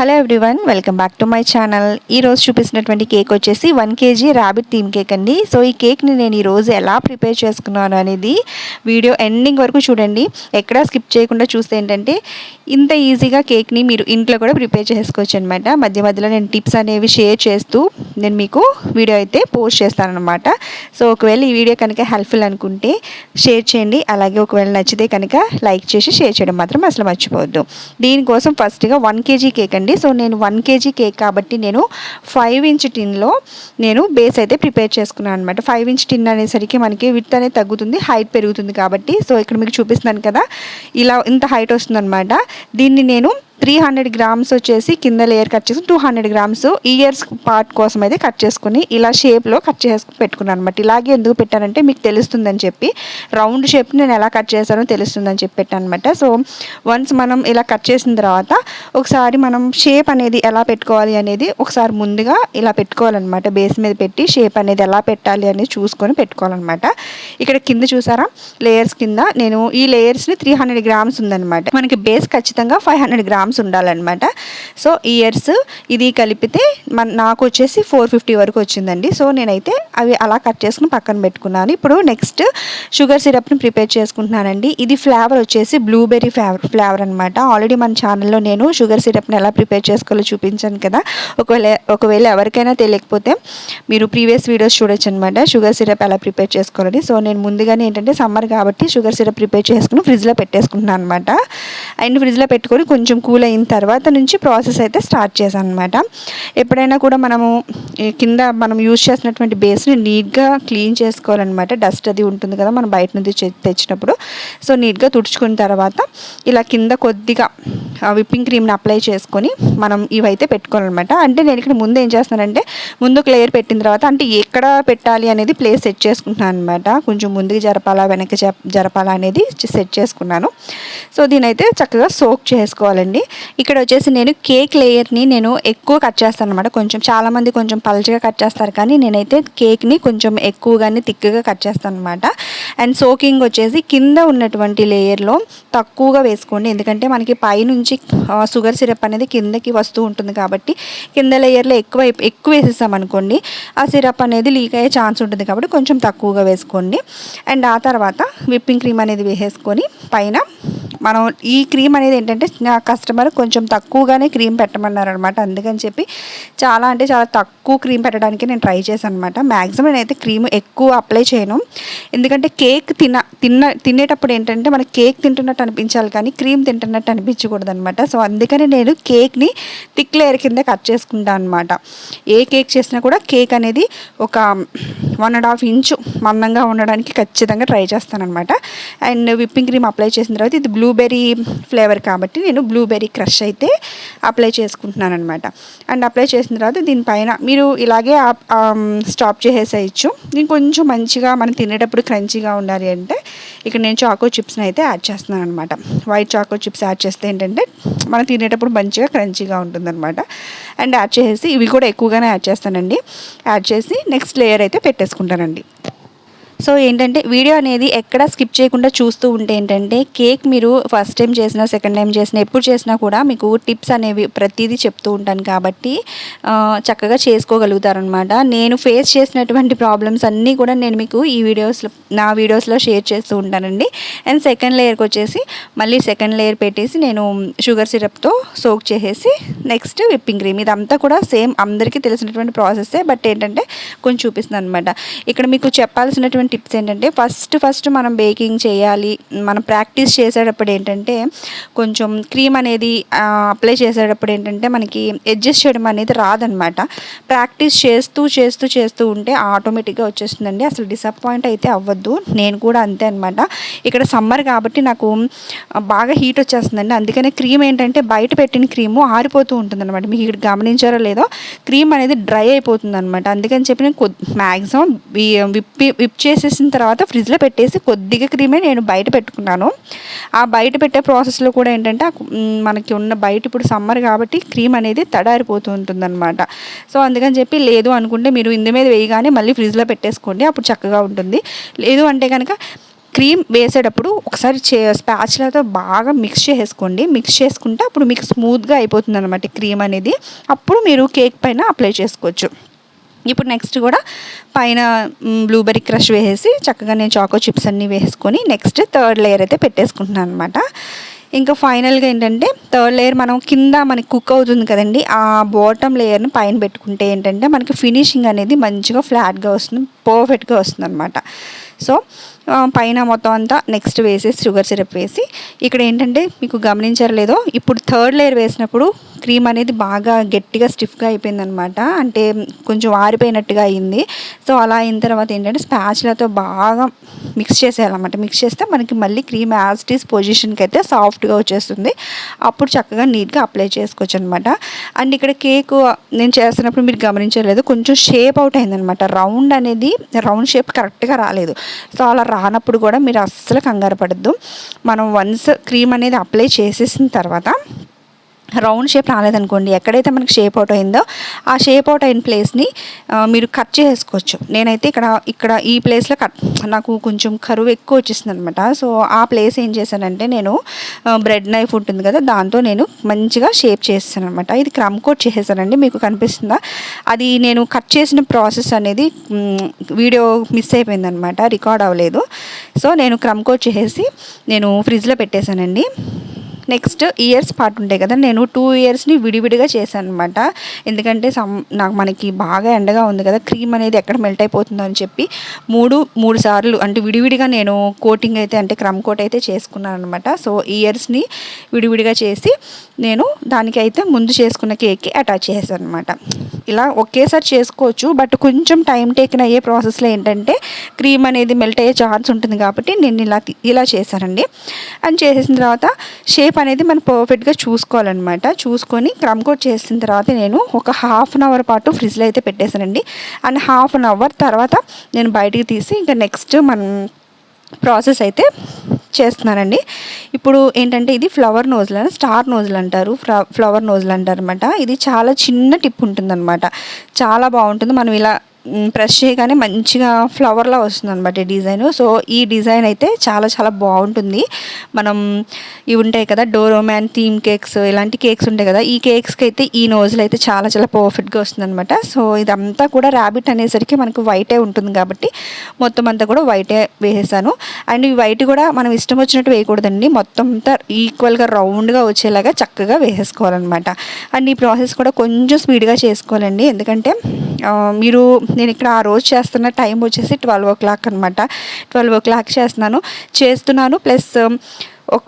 Hello everyone welcome back to my channel ఈరోజు చూపిస్తున్నటువంటి cake వచ్చేసి one KG rabbit theme cake అండి. So ఈ కేక్ని నేను ఈరోజు ఎలా ప్రిపేర్ చేసుకున్నాను అనేది వీడియో ఎండింగ్ వరకు చూడండి. ఎక్కడా స్కిప్ చేయకుండా చూస్తే ఏంటంటే ఇంత ఈజీగా కేక్ని మీరు ఇంట్లో కూడా ప్రిపేర్ చేసుకోవచ్చు అనమాట మధ్య మధ్యలో నేను టిప్స్ అనేవి షేర్ చేస్తూ నేను మీకు వీడియో అయితే పోస్ట్ చేస్తాను అనమాట సో ఒకవేళ ఈ వీడియో కనుక హెల్ప్ఫుల్ అనుకుంటే షేర్ చేయండి. అలాగే ఒకవేళ నచ్చితే కనుక లైక్ చేసి షేర్ చేయడం మాత్రం అసలు మర్చిపోవద్దు. దీనికోసం ఫస్ట్గా వన్ కేజీ కేక్ అండి. సో నేను వన్ కేజీ కేక్ కాబట్టి నేను ఫైవ్ ఇంచ్ టిన్లో నేను బేస్ అయితే ప్రిపేర్ చేసుకున్నాను అనమాట ఫైవ్ ఇంచ్ టిన్ అనేసరికి మనకి విత్ అనేది తగ్గుతుంది హైట్ పెరుగుతుంది కాబట్టి. సో ఇక్కడ మీకు చూపిస్తున్నాను కదా ఇలా ఇంత హైట్ వస్తుందన్నమాట. దీన్ని నేను త్రీ హండ్రెడ్ గ్రామ్స్ వచ్చేసి కింద లేయర్ కట్ చేసి two hundred grams ears part కోసం అయితే కట్ చేసుకుని ఇలా షేప్లో కట్ చేసుకుని పెట్టుకున్నాను అనమాట ఇలాగే ఎందుకు పెట్టానంటే మీకు తెలుస్తుందని చెప్పి రౌండ్ షేప్ నేను ఎలా కట్ చేశానో తెలుస్తుందని చెప్పి పెట్టాను అనమాట సో వన్స్ మనం ఇలా కట్ చేసిన తర్వాత ఒకసారి మనం షేప్ అనేది ఎలా పెట్టుకోవాలి అనేది ఒకసారి ముందుగా ఇలా పెట్టుకోవాలన్నమాట. బేస్ మీద పెట్టి షేప్ అనేది ఎలా పెట్టాలి అనేది చూసుకొని పెట్టుకోవాలన్నమాట. ఇక్కడ కింద చూసారా? లేయర్స్ కింద నేను ఈ లేయర్స్ని త్రీ హండ్రెడ్ గ్రామ్స్ ఉందన్నమాట. మనకి బేస్ ఖచ్చితంగా ఫైవ్ హండ్రెడ్ గ్రామ్స్ గ్రామ్స్ ఉండాలన్నమాట. సో ఇయర్స్ ఇది కలిపితే మన నాకు వచ్చేసి ఫోర్ ఫిఫ్టీ వరకు వచ్చిందండి. సో నేనైతే అవి అలా కట్ చేసుకుని పక్కన పెట్టుకున్నాను. ఇప్పుడు నెక్స్ట్ షుగర్ సిరప్ని ప్రిపేర్ చేసుకుంటున్నానండి. ఇది ఫ్లేవర్ వచ్చేసి బ్లూబెర్రీ ఫ్లేవర్ ఫ్లేవర్ అనమాట ఆల్రెడీ మన ఛానల్లో నేను షుగర్ సిరప్ని ఎలా ప్రిపేర్ చేసుకోవాలో చూపించాను కదా. ఒకవేళ ఒకవేళ ఎవరికైనా తెలియకపోతే మీరు ప్రీవియస్ వీడియోస్ చూడొచ్చు అనమాట షుగర్ సిరప్ ఎలా ప్రిపేర్ చేసుకోవాలని. సో నేను ముందుగానే ఏంటంటే సమ్మర్ కాబట్టి షుగర్ సిరప్ ప్రిపేర్ చేసుకుని ఫ్రిడ్జ్లో పెట్టేసుకుంటున్నాను అనమాట అండ్ ఫ్రిడ్జ్లో పెట్టుకొని కొంచెం కూల్ కూల్ అయిన తర్వాత నుంచి ప్రాసెస్ అయితే స్టార్ట్ చేశాను అనమాట ఎప్పుడైనా కూడా మనము కింద మనం యూజ్ చేసినటువంటి బేస్ని నీట్గా క్లీన్ చేసుకోవాలన్నమాట. డస్ట్ అది ఉంటుంది కదా మనం బయట నుంచి తెచ్చినప్పుడు. సో నీట్గా తుడుచుకున్న తర్వాత ఇలా కింద కొద్దిగా విప్పింగ్ క్రీమ్ని అప్లై చేసుకొని మనం ఇవైతే పెట్టుకోవాలన్నమాట. అంటే నేను ఇక్కడ ముందు ఏం చేస్తున్నానంటే ముందు ఒక లేయర్ పెట్టిన తర్వాత అంటే ఎక్కడ పెట్టాలి అనేది ప్లేస్ సెట్ చేసుకుంటున్నాను అనమాట కొంచెం ముందుకు జరపాలా వెనక్కి జరపాలా అనేది సెట్ చేసుకున్నాను. సో దీనైతే చక్కగా సోక్ చేసుకోవాలండి. ఇక్కడ వచ్చేసి నేను కేక్ లేయర్ని నేను ఎక్కువ కట్ చేస్తాను అనమాట కొంచెం చాలామంది కొంచెం పలచగా కట్ చేస్తారు కానీ నేనైతే కేక్ని కొంచెం ఎక్కువగానే థిక్గా కట్ చేస్తాను అనమాట అండ్ సోకింగ్ వచ్చేసి కింద ఉన్నటువంటి లేయర్లో తక్కువగా వేసుకోండి. ఎందుకంటే మనకి పైనుంచి షుగర్ సిరప్ అనేది కిందకి వస్తూ ఉంటుంది కాబట్టి కింద లేయర్లో ఎక్కువ ఎక్కువ వేసేస్తాం అనుకోండి ఆ సిరప్ అనేది లీక్ అయ్యే ఛాన్స్ ఉంటుంది కాబట్టి కొంచెం తక్కువగా వేసుకోండి. అండ్ ఆ తర్వాత విప్పింగ్ క్రీమ్ అనేది వేసేసుకొని పైన మనం ఈ క్రీమ్ అనేది ఏంటంటే నా కస్టమర్ కొంచెం తక్కువగానే క్రీమ్ పెట్టమన్నారు అనమాట అందుకని చెప్పి చాలా అంటే చాలా తక్కువ క్రీమ్ పెట్టడానికి నేను ట్రై చేశాను అనమాట మ్యాక్సిమం నేనైతే క్రీమ్ ఎక్కువ అప్లై చేయను. ఎందుకంటే కేక్ తిన తిన్న తినేటప్పుడు ఏంటంటే మనకి కేక్ తింటున్నట్టు అనిపించాలి కానీ క్రీమ్ తింటున్నట్టు అనిపించకూడదు అనమాట సో అందుకని నేను కేక్ని థిక్ లేయర్ కింద కట్ చేసుకుంటాను అనమాట. ఏ కేక్ చేసినా కూడా కేక్ అనేది ఒక వన్ అండ్ హాఫ్ ఇంచు మందంగా ఉండడానికి ఖచ్చితంగా ట్రై చేస్తాను అనమాట అండ్ విప్పింగ్ క్రీమ్ అప్లై చేసిన తర్వాత ఇది బ్లూబెర్రీ ఫ్లేవర్ కాబట్టి నేను బ్లూబెర్రీ క్రష్ అయితే అప్లై చేసుకుంటున్నాను అనమాట అండ్ అప్లై చేసిన తర్వాత దీనిపైన మీరు ఇలాగే స్టాప్ చేసేసేయచ్చు నేను కొంచెం మంచిగా మనం తినేటప్పుడు క్రంచీగా ఉండాలి అంటే ఇక్కడ నేను చాకో చిప్స్ని అయితే యాడ్ చేస్తున్నాను అనమాట వైట్ చాకో చిప్స్ యాడ్ చేస్తే ఏంటంటే మనం తినేటప్పుడు మంచిగా క్రంచీగా ఉంటుందన్నమాట. అండ్ యాడ్ చేసేసి ఇవి కూడా ఎక్కువగానే యాడ్ చేస్తానండి. యాడ్ చేసి నెక్స్ట్ లేయర్ అయితే పెట్టేసుకుంటానండి. సో ఏంటంటే వీడియో అనేది ఎక్కడ స్కిప్ చేయకుండా చూస్తూ ఉంటే ఏంటంటే కేక్ మీరు ఫస్ట్ టైం చేసినా సెకండ్ టైం చేసినా ఎప్పుడు చేసినా కూడా మీకు టిప్స్ అనేవి ప్రతిదీ చెప్తూ ఉంటాను కాబట్టి చక్కగా చేసుకోగలుగుతారనమాట నేను ఫేస్ చేసినటువంటి ప్రాబ్లమ్స్ అన్నీ కూడా నేను మీకు ఈ వీడియోస్లో నా వీడియోస్లో షేర్ చేస్తూ ఉంటానండి. అండ్ సెకండ్ లేయర్కి వచ్చేసి మళ్ళీ సెకండ్ లేయర్ పెట్టేసి నేను షుగర్ సిరప్తో సోక్ చేసేసి నెక్స్ట్ విప్పింగ్ క్రీమ్ ఇదంతా కూడా సేమ్ అందరికీ తెలిసినటువంటి ప్రాసెస్సే బట్ ఏంటంటే కొంచెం చూపిస్తుంది అనమాట ఇక్కడ మీకు చెప్పాల్సినటువంటి టిప్స్ ఏంటంటే ఫస్ట్ ఫస్ట్ మనం బేకింగ్ చేయాలి. మనం ప్రాక్టీస్ చేసేటప్పుడు ఏంటంటే కొంచెం క్రీమ్ అనేది అప్లై చేసేటప్పుడు ఏంటంటే మనకి అడ్జస్ట్ చేయడం అనేది రాదనమాట. ప్రాక్టీస్ చేస్తూ చేస్తూ చేస్తూ ఉంటే ఆటోమేటిక్గా వచ్చేస్తుందండి. అసలు డిసప్పాయింట్ అయితే అవ్వద్దు. నేను కూడా అంతే అనమాట. ఇక్కడ సమ్మర్ కాబట్టి నాకు బాగా హీట్ వచ్చేస్తుందండి. అందుకనే క్రీమ్ ఏంటంటే బయట పెట్టిన క్రీము ఆరిపోతూ ఉంటుంది అనమాట మీకు ఇక్కడ గమనించారో లేదో క్రీమ్ అనేది డ్రై అయిపోతుంది అనమాట అందుకని చెప్పి నేను మ్యాక్సిమం విప్పి విప్ చేసి వేసేసిన తర్వాత ఫ్రిడ్జ్లో పెట్టేసి కొద్దిగా క్రీమే నేను బయట పెట్టుకున్నాను. ఆ బయట పెట్టే ప్రాసెస్లో కూడా ఏంటంటే మనకి ఉన్న బయట ఇప్పుడు సమ్మర్ కాబట్టి క్రీమ్ అనేది తడారిపోతూ ఉంటుందన్నమాట. సో అందుకని చెప్పి లేదు అనుకుంటే మీరు ఇందు మీద వేయగానే మళ్ళీ ఫ్రిడ్జ్లో పెట్టేసుకోండి అప్పుడు చక్కగా ఉంటుంది. లేదు అంటే కనుక క్రీమ్ వేసేటప్పుడు ఒకసారి చే స్పాచ్లతో బాగా మిక్స్ చేసుకోండి మిక్స్ చేసుకుంటే అప్పుడు మీకు స్మూత్గా అయిపోతుంది అనమాట క్రీమ్ అనేది. అప్పుడు మీరు కేక్ పైన అప్లై చేసుకోవచ్చు. ఇప్పుడు నెక్స్ట్ కూడా పైన బ్లూబెర్రీ క్రష్ వేసేసి చక్కగా నేను చాకో చిప్స్ అన్నీ వేసుకొని నెక్స్ట్ థర్డ్ లేయర్ అయితే పెట్టేసుకుంటున్నాను అనమాట ఇంకా ఫైనల్గా ఏంటంటే థర్డ్ లేయర్ మనం కింద మనకి కుక్ అవుతుంది కదండి ఆ బాటమ్ లేయర్ని పైన పెట్టుకుంటే ఏంటంటే మనకి ఫినిషింగ్ అనేది మంచిగా ఫ్లాట్గా వస్తుంది పర్ఫెక్ట్గా వస్తుంది అనమాట సో పైన మొత్తం అంతా నెక్స్ట్ వేసేసి షుగర్ సిరప్ వేసి ఇక్కడ ఏంటంటే మీకు గమనించరలేదో ఇప్పుడు థర్డ్ లేయర్ వేసినప్పుడు క్రీమ్ అనేది బాగా గట్టిగా స్టిఫ్గా అయిపోయిందనమాట అంటే కొంచెం ఆరిపోయినట్టుగా అయింది. సో అలా అయిన తర్వాత ఏంటంటే స్పాచ్లతో బాగా మిక్స్ చేసేయాలన్నమాట. మిక్స్ చేస్తే మనకి మళ్ళీ క్రీమ్ యాజ్ ఇట్ ఈస్ పొజిషన్కి అయితే సాఫ్ట్గా వచ్చేస్తుంది. అప్పుడు చక్కగా నీట్గా అప్లై చేసుకోవచ్చు అనమాట అండ్ ఇక్కడ కేక్ నేను చేస్తున్నప్పుడు మీరు గమనించలేదు కొంచెం షేప్ అవుట్ అయిందనమాట రౌండ్ అనేది రౌండ్ షేప్ కరెక్ట్గా రాలేదు. సో అలా రానప్పుడు కూడా మీరు అస్సలు కంగారు పడద్దు. మనం వన్స్ క్రీమ్ అనేది అప్లై చేసేసిన తర్వాత రౌండ్ షేప్ రాలేదనుకోండి ఎక్కడైతే మనకి షేప్ అవుట్ అయిందో ఆ షేప్ అవుట్ అయిన ప్లేస్ని మీరు కట్ చేసుకోవచ్చు నేనైతే ఇక్కడ ఇక్కడ ఈ ప్లేస్లో కట్ నాకు కొంచెం కరువు ఎక్కువ వచ్చేసింది అనమాట సో ఆ ప్లేస్ ఏం చేశానంటే నేను బ్రెడ్ నైఫ్ ఉంటుంది కదా దాంతో నేను మంచిగా షేప్ చేస్తాను అనమాట ఇది క్రమ్ కోట్ చేసేసానండి మీకు కనిపిస్తుందా? అది నేను కట్ చేసిన ప్రాసెస్ అనేది వీడియో మిస్ అయిపోయిందనమాట రికార్డ్ అవ్వలేదు. సో నేను క్రమ్ కోట్ చేసేసి నేను ఫ్రిడ్జ్లో పెట్టేశానండి నెక్స్ట్ ఇయర్స్ పార్ట్ ఉంటాయి కదా నేను టూ ఇయర్స్ని విడివిడిగా చేశాను అనమాట ఎందుకంటే సమ్ నాకు మనకి బాగా ఎండగా ఉంది కదా క్రీమ్ అనేది ఎక్కడ మెల్ట్ అయిపోతుందో అని చెప్పి మూడు మూడు సార్లు అంటే విడివిడిగా నేను కోటింగ్ అయితే అంటే క్రమ్ కోట్ అయితే చేసుకున్నాను అనమాట సో ఇయర్స్ని విడివిడిగా చేసి నేను దానికి అయితే ముందు చేసుకున్న కేక్కి అటాచ్ చేశాను అనమాట ఇలా ఒకేసారి చేసుకోవచ్చు బట్ కొంచెం టైం టేకిన్ అయ్యే ప్రాసెస్లో ఏంటంటే క్రీమ్ అనేది మెల్ట్ అయ్యే ఛాన్స్ ఉంటుంది కాబట్టి నేను ఇలా ఇలా చేశానండి. అని చేసిన తర్వాత షేప్ అనేది మనం పర్ఫెక్ట్గా చూసుకోవాలన్నమాట. చూసుకొని క్రమ్ కోట్ చేసిన తర్వాత నేను ఒక హాఫ్ అన్ అవర్ పాటు ఫ్రిడ్జ్లో అయితే పెట్టేశానండి. అండ్ హాఫ్ అన్ అవర్ తర్వాత నేను బయటికి తీసి ఇంకా నెక్స్ట్ మనం ప్రాసెస్ అయితే చేస్తున్నానండి. ఇప్పుడు ఏంటంటే ఇది ఫ్లవర్ నోజ్లు అని స్టార్ నోజ్లు అంటారు. ఫ్లవర్ నోజ్లు అంటారు అనమాట ఇది చాలా చిన్న టిప్ ఉంటుందన్నమాట. చాలా బాగుంటుంది. మనం ఇలా ప్రెస్ చేయగానే మంచిగా ఫ్లవర్లా వస్తుంది అనమాట డిజైన్ సో ఈ డిజైన్ అయితే చాలా చాలా బాగుంటుంది. మనం ఇవి ఉంటాయి కదా డోరోమ్యాన్ థీమ్ కేక్స్ ఇలాంటి కేక్స్ ఉంటాయి కదా ఈ కేక్స్కి అయితే ఈ నోజులు అయితే చాలా చాలా పర్ఫెక్ట్గా వస్తుంది అనమాట సో ఇదంతా కూడా ర్యాబిట్ అనేసరికి మనకు వైటే ఉంటుంది కాబట్టి మొత్తం అంతా కూడా వైటే వేసేసాను. అండ్ ఈ వైట్ కూడా మనం ఇష్టం వచ్చినట్టు వేయకూడదండి. మొత్తం అంతా ఈక్వల్గా రౌండ్గా వచ్చేలాగా చక్కగా వేసేసుకోవాలన్నమాట. అండ్ ఈ ప్రాసెస్ కూడా కొంచెం స్పీడ్గా చేసుకోవాలండి. ఎందుకంటే మీరు నేను ఇక్కడ ఆ రోజు చేస్తున్న టైం వచ్చేసి ట్వెల్వ్ ఓ క్లాక్ అనమాట ట్వెల్వ్ ఓ క్లాక్ చేస్తున్నాను. చేస్తున్నాను. ప్లస్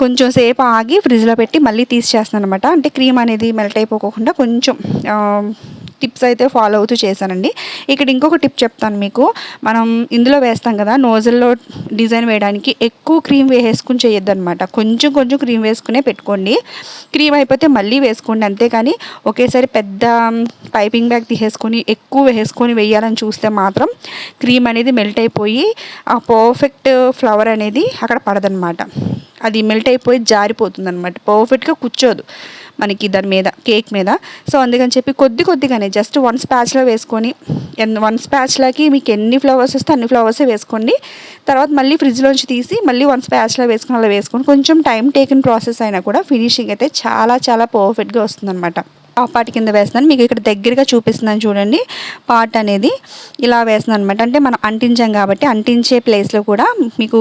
కొంచెం సేపు ఆగి ఫ్రిడ్జ్లో పెట్టి మళ్ళీ తీసి చేస్తాను అనమాట అంటే క్రీమ్ అనేది మెల్ట్ అయిపోకుండా కొంచెం టిప్స్ అయితే ఫాలో అవుతూ చేశానండి. ఇక్కడ ఇంకొక టిప్ చెప్తాను మీకు. మనం ఇందులో వేస్తాం కదా నోజుల్లో డిజైన్ వేయడానికి ఎక్కువ క్రీమ్ వేసుకుని చేయొద్దు అనమాట కొంచెం కొంచెం క్రీమ్ వేసుకునే పెట్టుకోండి. క్రీమ్ అయిపోతే మళ్ళీ వేసుకోండి అంతేకాని ఒకేసారి పెద్ద పైపింగ్ బ్యాగ్ తీసేసుకొని ఎక్కువ వేసుకొని వేయాలని చూస్తే మాత్రం క్రీమ్ అనేది మెల్ట్ అయిపోయి ఆ పర్ఫెక్ట్ ఫ్లవర్ అనేది అక్కడ పడదనమాట అది మెల్ట్ అయిపోయి జారిపోతుంది అనమాట పర్ఫెక్ట్గా కూర్చోదు. మనకి దాని మీద కేక్ మీద. సో అందుకని చెప్పి కొద్ది కొద్దిగానే జస్ట్ వన్ స్పాచ్లో వేసుకొని వన్ స్పాచ్లకి మీకు ఎన్ని ఫ్లవర్స్ వస్తే అన్ని ఫ్లవర్సే వేసుకోండి. తర్వాత మళ్ళీ ఫ్రిడ్జ్లోంచి తీసి మళ్ళీ వన్ స్పాచ్లో వేసుకుని అలా వేసుకొని కొంచెం టైం టేకిన్ ప్రాసెస్ అయినా కూడా ఫినిషింగ్ అయితే చాలా చాలా పర్ఫెక్ట్గా వస్తుందన్నమాట. ఆ పార్ట్ కింద వేస్తున్నాను. మీకు ఇక్కడ దగ్గరగా చూపిస్తున్నాను చూడండి. పార్ట్ అనేది ఇలా వేస్తున్నాను అనమాట అంటే మనం అంటించాం కాబట్టి అంటించే ప్లేస్లో కూడా మీకు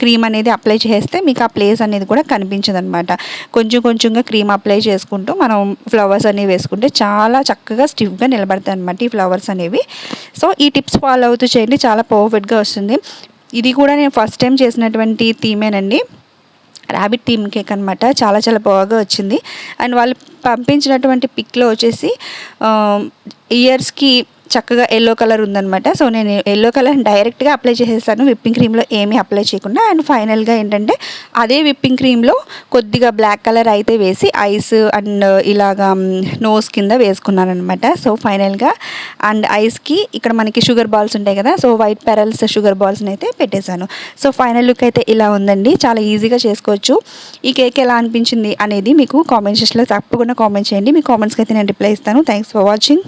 క్రీమ్ అనేది అప్లై చేస్తే మీకు ఆ ప్లేస్ అనేది కూడా కనిపించదు అనమాట కొంచెం కొంచెంగా క్రీమ్ అప్లై చేసుకుంటూ మనం ఫ్లవర్స్ అనేవి వేసుకుంటే చాలా చక్కగా స్టిఫ్గా నిలబడతాయి అనమాట ఈ ఫ్లవర్స్ అనేవి. సో ఈ టిప్స్ ఫాలో అవుతూ చేయండి. చాలా పర్ఫెక్ట్గా వస్తుంది. ఇది కూడా నేను ఫస్ట్ టైం చేసినటువంటి థీమేనండి. ర్యాబిట్ థీమ్ కేక్ అనమాట చాలా చాలా బాగా వచ్చింది. అండ్ వాళ్ళు పంపించినటువంటి పిక్లో వచ్చేసి ఇయర్స్కి చక్కగా ఎల్లో కలర్ ఉందనమాట సో నేను ఎల్లో కలర్ డైరెక్ట్గా అప్లై చేసేసాను. విప్పింగ్ క్రీమ్లో ఏమీ అప్లై చేయకుండా అండ్ ఫైనల్గా ఏంటంటే అదే విప్పింగ్ క్రీమ్లో కొద్దిగా బ్లాక్ కలర్ అయితే వేసి ఐస్ అండ్ ఇలాగా నోస్ కింద వేసుకున్నాను అనమాట సో ఫైనల్గా అండ్ ఐస్కి ఇక్కడ మనకి షుగర్ బాల్స్ ఉంటాయి కదా సో వైట్ పెరల్స్ షుగర్ బాల్స్ని అయితే పెట్టేశాను. సో ఫైనల్ లుక్ అయితే ఇలా ఉందండి. చాలా ఈజీగా చేసుకోవచ్చు. ఈ కేక్ ఎలా అనిపించింది అనేది మీకు కామెంట్ సెక్షన్లో తప్పకుండా కామెంట్ చేయండి. మీ కామెంట్స్కి అయితే నేను రిప్లై ఇస్తాను. Thanks for watching